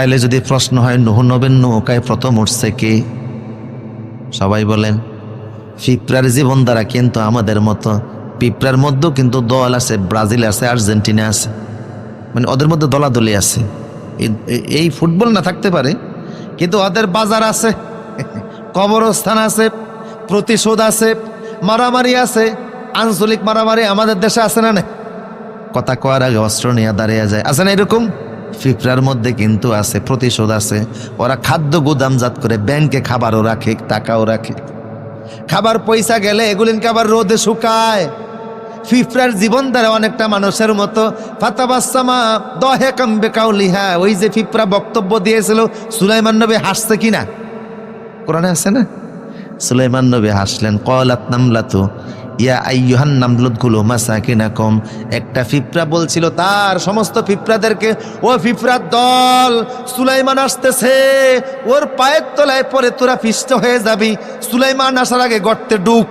তাইলে যদি প্রশ্ন হয়, নুহ নবেন নৌকায় প্রথম উঠছে কে? সবাই বলেন, পিঁপড়ার জীবন দ্বারা কিন্তু আমাদের মতো, পিঁপড়ার মধ্যেও কিন্তু দল আছে, ব্রাজিল আছে, আর্জেন্টিনা আছে। মানে ওদের মধ্যে দলাদলি আছে। এই- ফুটবল না থাকতে পারে, কিন্তু ওদের বাজার আছে, কবরস্থান আছে, প্রতিশোধ আছে, মারামারি আছে, আঞ্চলিক মারামারি আমাদের দেশে আছে না না কথা কওয়ার আগে অস্ত্র নিয়ে দাঁড়িয়ে যায়। আছে না এরকম? ফিফরার মধ্যে কিন্তু আছে, প্রতিশোধ আছে। ওরা খাদ্য গুদামজাত করে ব্যাংকে খাবারও রাখে, টাকাও রাখে। খাবার পয়সা গেলে এগুলিনকে আবার রোদে শুকায়? ফিফরার জীবন দ্বারা অনেকটা মানুষের মতো ফাতাবাসামা দহে কাম্বে কাউলিহা ওই যে ফিফরা বক্তব্য দিয়েছিল, সুলাইমান নবী হাসছে কিনা? কোরআনে আছে না? সুলাইমান নবী হাসলেন, কলাত নামলাতু ইয়া আইয়ুহান নামলুদগুলো মাসাকিনাকুম। একটা ফিপরা বলছিল তার সমস্ত ফিপরাদেরকে ও ফিপরার দল, সুলাইমান আসতেছে, ওর পায়ের তলায় পরে তোরা পিষ্ট হয়ে যাবি। সুলাইমান আসার আগে গর্তে ডুক।